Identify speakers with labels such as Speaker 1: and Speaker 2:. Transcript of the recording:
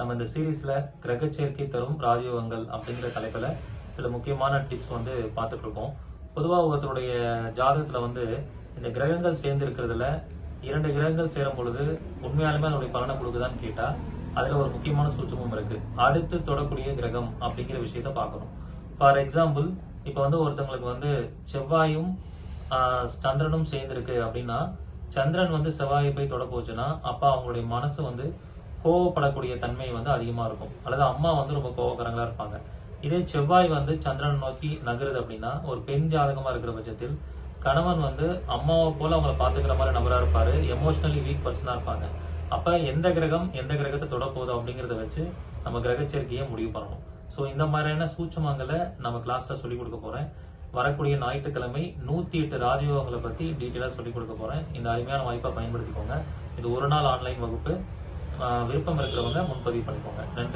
Speaker 1: நம்ம இந்த சீரீஸ்ல கிரக சேர்க்கை தரும் ராஜயோகங்கள் அப்படிங்கிற தலைப்புல சில முக்கியமான டிப்ஸ் வந்து பார்த்துட்டு இருக்கோம் பொதுவாக ஒருத்தருடைய ஜாதகத்துல வந்து இந்த கிரகங்கள் சேர்ந்து இருக்கிறதுல இரண்டு கிரகங்கள் சேரும் பொழுது உண்மையாலுமே அதனுடைய பலனை கொடுக்குதான்னு கேட்டா அதுல ஒரு முக்கியமான சூட்சமும் இருக்கு. அடுத்து தொடக்கூடிய கிரகம் அப்படிங்கிற விஷயத்த பார்க்கணும். ஃபார் எக்ஸாம்பிள் இப்போ வந்து ஒருத்தவங்களுக்கு வந்து செவ்வாயும் சந்திரனும் சேர்ந்திருக்கு அப்படின்னா சந்திரன் வந்து செவ்வாயை போய் தொட போச்சுன்னா அப்ப அவங்களுடைய மனசு வந்து கோவப்படக்கூடிய தன்மை வந்து அதிகமாக இருக்கும். அல்லது அம்மா வந்து ரொம்ப கோவக்காரங்களா இருப்பாங்க. இதே செவ்வாய் வந்து சந்திரன் நோக்கி நகருது அப்படின்னா ஒரு பெண் ஜாதகமாக இருக்கிற பட்சத்தில் கணவன் வந்து அம்மாவை போல அவங்கள பார்த்துக்கிற மாதிரி நபராக இருப்பார். எமோஷ்னலி வீக் பர்சனாக இருப்பாங்க. அப்போ எந்த கிரகம் எந்த கிரகத்தை தொடப்போகுது அப்படிங்கிறத வச்சு நம்ம கிரகச்சேர்க்கையை முடிவு பண்ணணும். ஸோ இந்த மாதிரியான சூட்சமங்களை நம்ம கிளாஸில் சொல்லிக் கொடுக்க போகிறேன் வரக்கூடிய ஞாயிற்றுக்கிழமை நூற்றி எட்டு ராஜயோகங்களை பற்றி டீட்டெயிலாக சொல்லிக் கொடுக்க போகிறேன் இந்த அருமையான வாய்ப்பை பயன்படுத்திக்கோங்க. இது ஒரு நாள் ஆன்லைன் வகுப்பு. விருப்பம் இருக்கிறவங்க முன்பதிவு பண்ணிக்கோங்க. நன்றி.